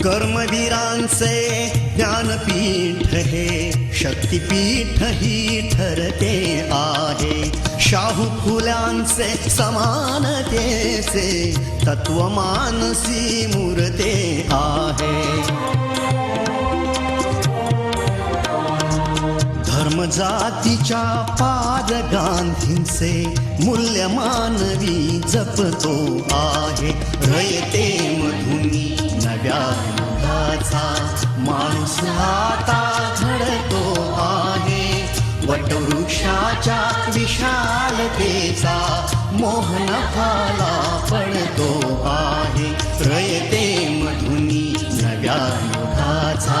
कर्मवीरांचे ज्ञानपीठ हे शक्तीपीठ ही ठरते आहे. शाहू फुल्यांचे समानतेचे तत्वमानसी मूर्ते आहे. धर्म जातीच्या पाद गांधींचे मूल्य मानवी जपतो आहे. रयते मधुनी नव्या युगाचा माणूस आता घडतो आहे. वटवृक्षाच्या विशालतेचा मोहनफाला पडतो आहे. रयते मधुनी नव्या युगाचा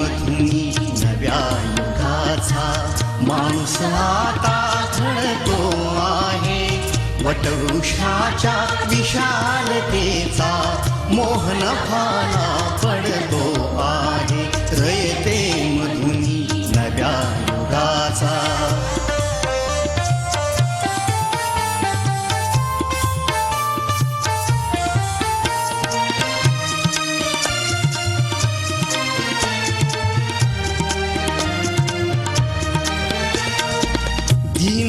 माणूस आता झडतो आहे. वटवृक्षाच्या विशालतेचा मोहन फाला पडतो.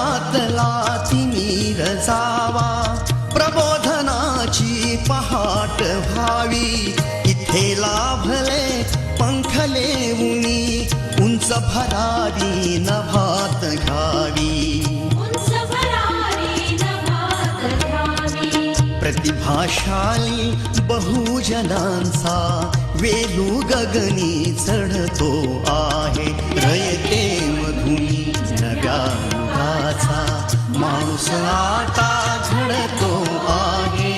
जीवनातला तिमीर जावा प्रबोधनाची पहाट व्हावी. इथे लाभले पंखले उनी उंच भरावी नभात घ्यावी. प्रतिभाशाली बहुजनांचा वेलू गगनी चढतो आहे. रयते मधुनी नव्या माणूस आता आहे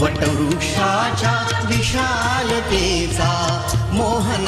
वटवृक्षाच्या विशालतेचा मोहन